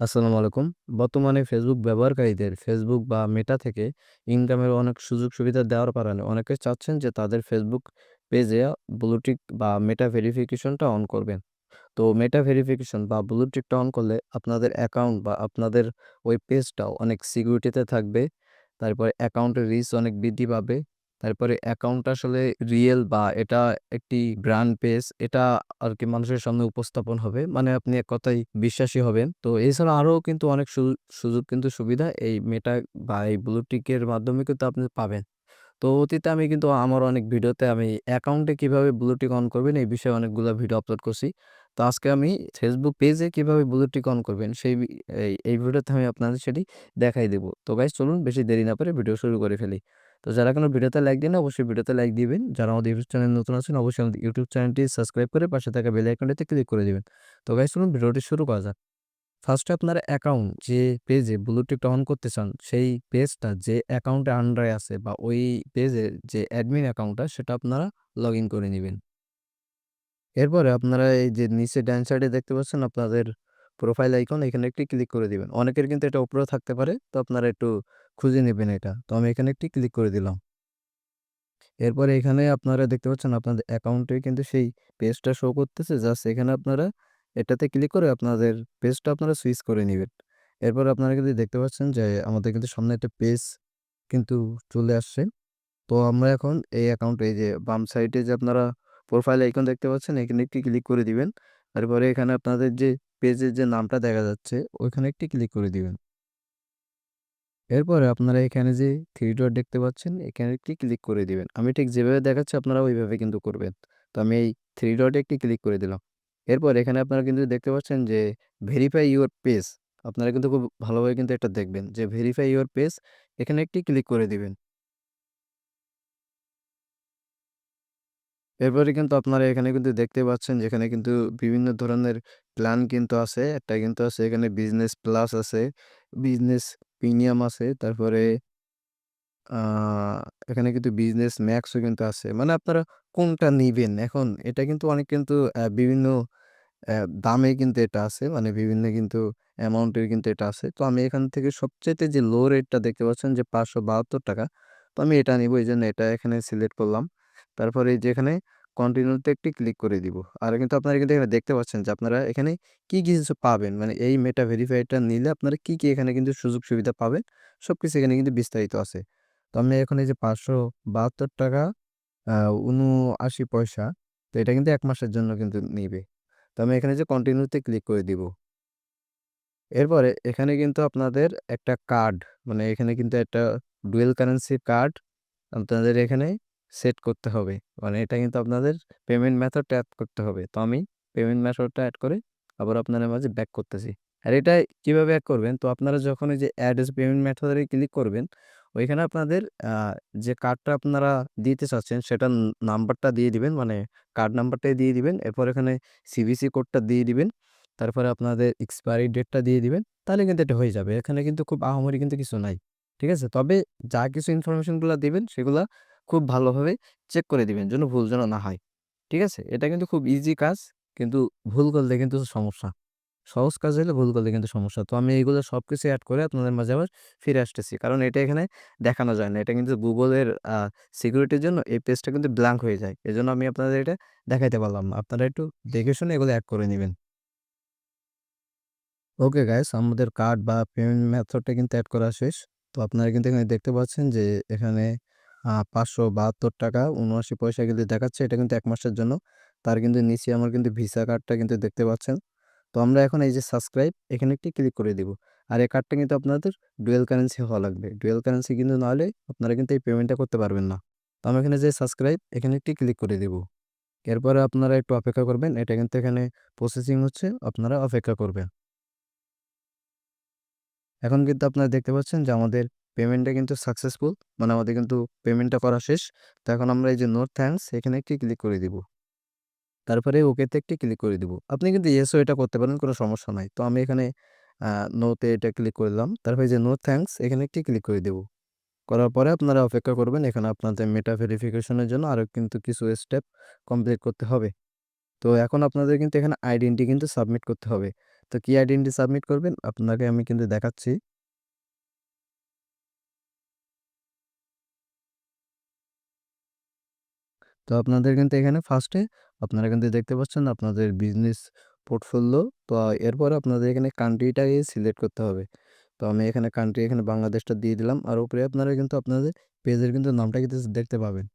আসসালামু আলাইকুম। বর্তমানে ফেসবুক ব্যবহারকারীদের ফেসবুক বা মেটা থেকে ইনকামের অনেক সুযোগ সুবিধা দেওয়ার কারণে অনেকে চাচ্ছেন যে তাদের ফেসবুক পেজে ব্লু টিক বা মেটা ভেরিফিকেশনটা অন করবেন। তো মেটা ভেরিফিকেশন বা ব্লু টিকটা অন করলে আপনাদের অ্যাকাউন্ট বা আপনাদের ওই পেজটাও অনেক সিকিউরিটিতে থাকবে। তারপরে অ্যাকাউন্টের রিচ অনেক বৃদ্ধি পাবে। তারপরে অ্যাকাউন্ট আসলে রিয়েল বা এটা একটি ব্র্যান্ড পেজ এটা আর কি মানুষের সামনে উপস্থাপন হবে। মানে আপনি এক কথায় বিশ্বাসী হবেন। তো এছাড়া আরও কিন্তু অনেক সুযোগ কিন্তু সুবিধা এই মেটা বা এই ব্লুটিকের মাধ্যমে কিন্তু আপনি পাবেন। তো অতীতে আমি কিন্তু আমার অনেক ভিডিওতে আমি অ্যাকাউন্টে কীভাবে ব্লুটিক অন করবেন এই বিষয়ে অনেকগুলো ভিডিও আপলোড করছি। তো আজকে আমি ফেসবুক পেজে কীভাবে ব্লু টিক অন করবেন সেই এই ভিডিওতে আমি আপনাদের সেটি দেখাই দেব। তো গাইস চলুন বেশি দেরি না করে ভিডিও শুরু করে ফেলি। তো যারা এখনও ভিডিওতে লাইক দিন অবশ্যই ভিডিওতে লাইক দিবেন। যারা আমাদের ইউটিউব চ্যানেল নতুন আছেন, অবশ্যই আমাদের ইউটিউব চ্যানেলটি সাবস্ক্রাইব করে পাশে থাকা বেল আইকনটিতে ক্লিক করে দিবেন। তো গাইস চলুন ভিডিওটি শুরু করা যাক। ফার্স্টে আপনার অ্যাকাউন্ট যে পেজে ব্লু টিকটা অন করতে চান, সেই পেজটা যে অ্যাকাউন্টে আন্ডারে আছে বা ওই পেজের যে অ্যাডমিন অ্যাকাউন্টটা সেটা আপনারা লগইন করে নিবেন। এরপরে আপনারা এই যে নিচে ডান সাইডে দেখতে পাচ্ছেন, আপনাদের প্রোফাইল আইকন এখানে একটি ক্লিক করে দিবেন। অনেকের কিন্তু এটা উপরেও থাকতে পারে। তো আপনারা একটু খুঁজে নেবেন এটা। তো আমি এখানে একটি ক্লিক করে দিলাম। এরপরে এখানে আপনারা দেখতে পাচ্ছেন আপনাদের অ্যাকাউন্টে কিন্তু সেই পেজটা শো করতেছে। জাস্ট এখানে আপনারা এটাতে ক্লিক করে আপনাদের পেজটা আপনারা সুইচ করে নেবেন এরপর আপনারা কিন্তু দেখতে পাচ্ছেন যে আমাদের কিন্তু সামনে একটা পেজ কিন্তু চলে আসছে। তো আমরা এখন এই অ্যাকাউন্টে এই যে বাম সাইডে যে আপনারা প্রোফাইল আইকন দেখতে পাচ্ছেন, এখানে একটি ক্লিক করে দিবেন। তারপরে এখানে আপনাদের যে পেজের যে নামটা দেখা যাচ্ছে, ওইখানে একটি ক্লিক করে দিবেন। এরপরে আপনারা এখানে যে থ্রি ডট দেখতে পাচ্ছেন, এখানে একটি ক্লিক করে দিবেন। আমি ঠিক যেভাবে দেখাচ্ছি, আপনারা ওইভাবে কিন্তু করবেন। তো আমি এই থ্রি ডটে একটি ক্লিক করে দিলাম। এরপর এখানে আপনারা কিন্তু দেখতে পাচ্ছেন যে ভেরিফাই ইউর পেজ আপনারা কিন্তু খুব ভালোভাবে কিন্তু এটা দেখবেন যে ভেরিফাই ইউর পেজ এখানে একটি ক্লিক করে দিবেন। এরপরে কিন্তু আপনারা এখানে কিন্তু দেখতে পাচ্ছেন যেখানে কিন্তু বিভিন্ন ধরনের প্ল্যান কিন্তু আছে। একটা কিন্তু আছে এখানে বিজনেস প্লাস আছে, বিজনেস প্রিমিয়াম আছে। তারপরে এখানে কিন্তু বিজনেস ম্যাক্সও কিন্তু আছে। মানে আপনারা কোনটা নিবেন? এখন এটা কিন্তু অনেক কিন্তু বিভিন্ন দামে কিন্তু এটা আছে। মানে বিভিন্ন কিন্তু অ্যামাউন্টের কিন্তু এটা আছে। তো আমি এখান থেকে সবচাইতে যে লো রেটটা দেখতে পাচ্ছেন যে ৳৫৭২ তো আমি এটা নিবো। এইজন্য এটা এখানে সিলেক্ট করলাম। তারপরে এই যে এখানে কন্টিনিউতে একটি ক্লিক করে দিব। আর কিন্তু আপনারা কিন্তু এখানে দেখতে পাচ্ছেন যে আপনারা এখানে কি, কি কিছু পাবেন। মানে এই মেটা ভেরিফাইটা নিলে আপনারা কি, কি এখানে কিন্তু সুযোগ সুবিধা পাবেন সব কিছু এখানে কিন্তু বিস্তারিত আছে। তো আমি এখন এই যে ৳৫৭২ আ ৭৯ পয়সা তো এটা কিন্তু এক মাসের জন্য কিন্তু নিবে। তো আমি এখানে যে কন্টিনিউতে ক্লিক করে দিব। এরপরে এখানে কিন্তু আপনাদের একটা কার্ড মানে এখানে কিন্তু একটা ডুয়েল কারেন্সি কার্ড আপনাদের এখানে সেট করতে হবে। মানে এটা কিন্তু আপনাদের পেমেন্ট মেথডটা অ্যাড করতে হবে। তো আমি পেমেন্ট মেথডটা অ্যাড করে আবার আপনাদের মাঝে ব্যাক করতেছি। আর এটা কীভাবে এড করবেন? তো আপনারা যখন এই যে এস পেমেন্ট মেথড ক্লিক করবেন, ওইখানে আপনাদের যে কার্ডটা আপনারা দিতে চাচ্ছেন সেটার নাম্বারটা দিয়ে দিবেন। মানে কার্ড নাম্বারটাই দিয়ে দিবেন। এরপর এখানে সিভিসি কোডটা দিয়ে দিবেন। তারপরে আপনাদের এক্সপায়ারি ডেটটা দিয়ে দিবেন। তাহলে কিন্তু এটা হয়ে যাবে। এখানে কিন্তু খুব আহামরি কিন্তু কিছু নাই। ঠিক আছে? তবে যা কিছু ইনফরমেশনগুলা দিবেন সেগুলা খুব ভালোভাবে চেক করে দিবেন যেন ভুল যেন না হয়। ঠিক আছে? এটা কিন্তু খুব ইজি কাজ। কিন্তু ভুল করলে কিন্তু সমস্যা। সহজ কাজ হলে ভুল করলে কিন্তু সমস্যা। তো আমি এইগুলো সব কিছু অ্যাড করে আপনাদের মাঝে আবার ফিরে আসতেছি। কারণ এটা এখানে দেখানো যায় না। এটা কিন্তু গুগলের সিকিউরিটির জন্য এই পেজটা কিন্তু ব্ল্যাঙ্ক হয়ে যায়। এজন্য আমি আপনাদের এটা দেখাইতে পারলাম না। আপনারা একটু দেখে শুনে এগুলো অ্যাড করে নেবেন ওকে গাইস আমাদের কার্ড বা পেমেন্ট মেথডটা কিন্তু অ্যাড করা শেষ। তো আপনারা কিন্তু এখানে দেখতে পাচ্ছেন যে এখানে আ ৳৫৭২ ৭৯ পয়সা কিন্তু দেখাচ্ছে। এটা কিন্তু এক মাসের জন্য। তার কিন্তু নিচে আমার কিন্তু ভিসা কার্ডটা কিন্তু দেখতে পাচ্ছেন। তো আমরা এখন এই যে সাবস্ক্রাইব, এখানে একটি ক্লিক করে দিব। আর এই কার্ডটা কিন্তু আপনাদের ডুয়েল কারেন্সি হওয়া লাগবে। ডুয়েল কারেন্সি কিন্তু না হলে আপনারা কিন্তু এই পেমেন্টটা করতে পারবেন না। তো আমি এখানে যে সাবস্ক্রাইব, এখানে একটি ক্লিক করে দিব। এরপরে আপনারা একটু অপেক্ষা করবেন। এটা কিন্তু এখানে প্রসেসিং হচ্ছে। আপনারা অপেক্ষা করবেন। এখন কিন্তু আপনারা দেখতে পাচ্ছেন যে আমাদের পেমেন্টটা কিন্তু সাকসেসফুল। মানে আমাদের কিন্তু পেমেন্টটা করা শেষ। তো এখন আমরা এই যে নো থ্যাংকস এখানে একটি ক্লিক করে দিব। তারপরে ওকেতে একটি ক্লিক করে দিব। আপনি কিন্তু ইয়েসও এটা করতে পারেন, কোনো সমস্যা নাই। তো আমি এখানে নোতে এটা ক্লিক করে দিলাম। তারপরে যে নো থ্যাংকস এখানে একটি ক্লিক করে দেব। করার পরে আপনারা অপেক্ষা করবেন। এখানে আপনাদের মেটা ভেরিফিকেশনের জন্য আরও কিন্তু কিছু স্টেপ কমপ্লিট করতে হবে। তো এখন আপনাদের কিন্তু এখানে আইডেন্টি কিন্তু সাবমিট করতে হবে। তো কি আইডেন্টি সাবমিট করবেন আপনাকে আমি কিন্তু দেখাচ্ছি। তো আপনাদের কিন্তু এখানে ফার্স্টে আপনারা কিন্তু দেখতে পাচ্ছেন আপনাদের বিজনেস পোর্টফোলিও তো এরপর আপনাদের এখানে কান্ট্রিটাকে সিলেক্ট করতে হবে। তো আমি এখানে কান্ট্রি এখানে বাংলাদেশটা দিয়ে দিলাম। আর উপরে আপনারা কিন্তু আপনাদের পেজের কিন্তু নামটা কিন্তু দেখতে পাবেন।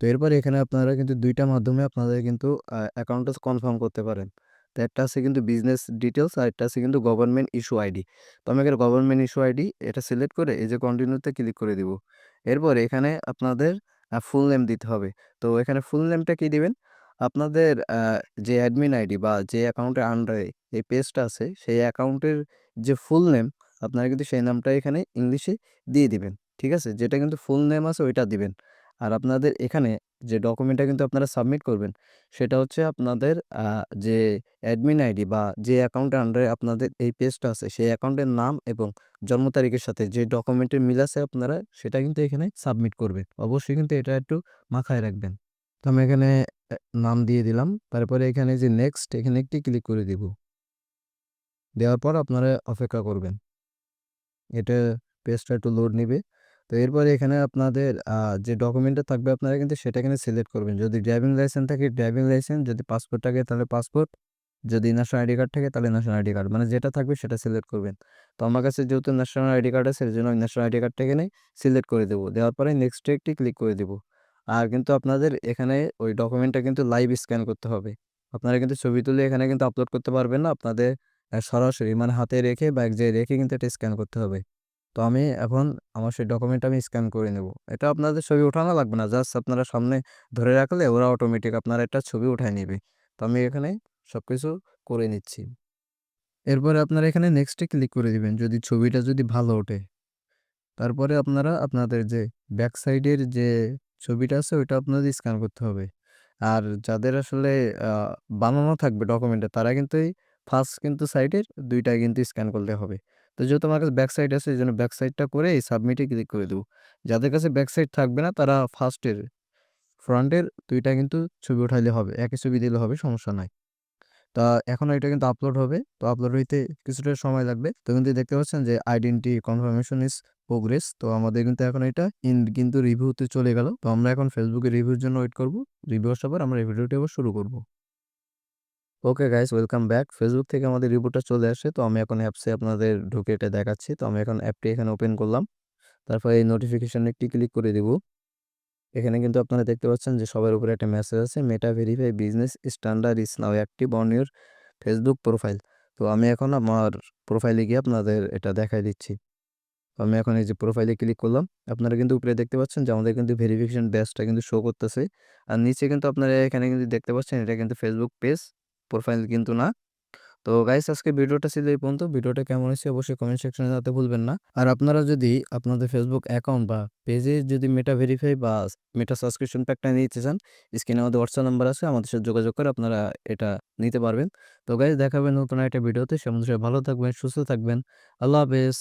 তো এরপরে এখানে আপনারা কিন্তু দুইটা মাধ্যমে আপনাদের কিন্তু অ্যাকাউন্টটা কনফার্ম করতে পারেন। তো একটা আছে কিন্তু বিজনেস ডিটেলস আর একটা আছে কিন্তু গভর্নমেন্ট ইস্যু আইডি। তো আমি এখানে গভর্নমেন্ট ইস্যু আইডি এটা সিলেক্ট করে এই যে কন্টিনিউতে ক্লিক করে দিব। এরপর এখানে আপনাদের ফুল নেম দিতে হবে। তো এখানে ফুল নেমটা কি দিবেন? আপনাদের যে অ্যাডমিন আইডি বা যে অ্যাকাউন্টের আন্ডারে এই পেজটা আছে, সেই অ্যাকাউন্টের যে ফুল নেম আপনারা কিন্তু সেই নামটা এখানে ইংলিশে দিয়ে দিবেন। ঠিক আছে? যেটা কিন্তু ফুল নেম আছে, ওইটা দিবেন। আর আপনাদের এখানে যে ডকুমেন্টটা কিন্তু আপনারা সাবমিট করবেন, সেটা হচ্ছে আপনাদের যে অ্যাডমিন আইডি বা যে অ্যাকাউন্টের আন্ডারে আপনাদের এই পেজটা আছে, সেই অ্যাকাউন্টের নাম এবং জন্ম তারিখের সাথে যে ডকুমেন্টের মিল আছে আপনারা, সেটা কিন্তু এখানে সাবমিট করবেন। অবশ্যই কিন্তু এটা একটু মাথায় রাখবেন। তো আমি এখানে নাম দিয়ে দিলাম। তারপরে এখানে যে নেক্সট এখানে একটি ক্লিক করে দিব। দেওয়ার পর আপনারা অপেক্ষা করবেন। এটা পেজটা একটু লোড নিবে। তো এরপরে এখানে আপনাদের যে ডকুমেন্টটা থাকবে আপনারা কিন্তু সেটা এখানে সিলেক্ট করবেন। যদি ড্রাইভিং লাইসেন্স থাকে ড্রাইভিং লাইসেন্স, যদি পাসপোর্ট থাকে তাহলে পাসপোর্ট, যদি ন্যাশনাল আইডি কার্ড থাকে তাহলে ন্যাশনাল আইডি কার্ড। মানে যেটা থাকবে সেটা সিলেক্ট করবেন। তো আমার কাছে যেহেতু ন্যাশনাল আইডি কার্ড আছে এজন্য আমি ন্যাশনাল আইডি কার্ডটা এখানে সিলেক্ট করে দেবো দেওয়ার পরে নেক্সট একটি ক্লিক করে দেবো আর কিন্তু আপনাদের এখানে ওই ডকুমেন্টটা কিন্তু লাইভ স্ক্যান করতে হবে। আপনারা কিন্তু ছবি তুলে এখানে কিন্তু আপলোড করতে পারবেন না। আপনাদের সরাসরি মানে হাতে রেখে বা এক জায়গায় রেখে কিন্তু এটা স্ক্যান করতে হবে। তো আমি এখন আমার সেই ডকুমেন্টটা আমি স্ক্যান করে নেব। এটা আপনাদের ছবি ওঠানো লাগবে না। জাস্ট আপনারা সামনে ধরে রাখলে ওরা অটোমেটিক আপনার একটা ছবি উঠায় নেবে তো আমি এখানে সব কিছু করে নিচ্ছি। এরপরে আপনারা এখানে নেক্সট ক্লিক করে দিবেন, যদি ছবিটা যদি ভালো ওঠে। তারপরে আপনারা আপনাদের যে ব্যাক সাইডের যে ছবিটা আছে, ওইটা আপনাদের স্ক্যান করতে হবে। আর যাদের আসলে বানানো থাকবে ডকুমেন্টে তারা কিন্তু এই ফার্স্ট কিন্তু সাইডের ২ টাই কিন্তু স্ক্যান করলে হবে। তো যেহেতু আমার কাছে ব্যাক সাইড আছে এজন্য ব্যাক সাইডটা করে এই সাবমিট ক্লিক করে দেবো যাদের কাছে ব্যাক সাইড থাকবে না, তারা ফার্স্টের ফ্রন্টের ২ টা কিন্তু ছবি উঠাইলে হবে। একই ছবি দিলে হবে, সমস্যা নাই। তা এখন এটা কিন্তু আপলোড হবে। তো আপলোড হইতে কিছুটা সময় লাগবে। তো কিন্তু দেখতে পাচ্ছেন যে আইডেন্টি কনফার্মেশন ইস প্রোগ্রেস। তো আমাদের কিন্তু এখন এটা ইন কিন্তু রিভিউতে চলে গেল। তো আমরা এখন ফেসবুকে রিভিউর জন্য ওয়েট করব। রিভিউ আসার পর আমরা এই ভিডিওটি আবার শুরু করব। Okay guys welcome back. Facebook থেকে আমাদের রিভিউটা চলে আসে। তো আমি এখন অ্যাপসে আপনাদের ঢুকে এটা দেখাচ্ছি। তো আমি এখন অ্যাপটি এখানে ওপেন করলাম। তারপরে এই নোটিফিকেশন একটি ক্লিক করে দিব। এখানে কিন্তু আপনারা দেখতে পাচ্ছেন যে সবার উপরে একটা মেসেজ আছে Meta verify business standard is now active on your Facebook profile. তো আমি এখন আমার প্রোফাইলে গিয়ে আপনাদের এটা দেখাই দিচ্ছি। আমি এখন এই যে প্রোফাইলে ক্লিক করলাম। আপনারা কিন্তু উপরে দেখতে পাচ্ছেন যে আমাদের কিন্তু ভেরিফিকেশন ব্যাজটা কিন্তু শো করতেছে। আর নিচে কিন্তু আপনারা এখানে কিন্তু দেখতে পাচ্ছেন এটা কিন্তু ফেসবুক পেজ, প্রোফাইল কিন্তু না। তো গাইস আজকে ভিডিওটা ছিল এই পর্যন্ত। ভিডিওটা কেমন হয়েছে অবশ্যই কমেন্ট সেকশনে জানাতে ভুলবেন না। আর আপনারা যদি আপনাদের ফেসবুক অ্যাকাউন্ট বা পেজে যদি মেটা ভেরিফাই বা মেটা সাবস্ক্রিপশন প্যাকটা নিতে চান, স্ক্রিনে আমাদের হোয়াটসঅ্যাপ নাম্বার আছে। আমাদের সাথে যোগাযোগ করে আপনারা এটা নিতে পারবেন। তো গাইস দেখাবেন নতুন একটা ভিডিওতে। সে ভালো থাকবেন, সুস্থ থাকবেন। আল্লাহ হাফেজ।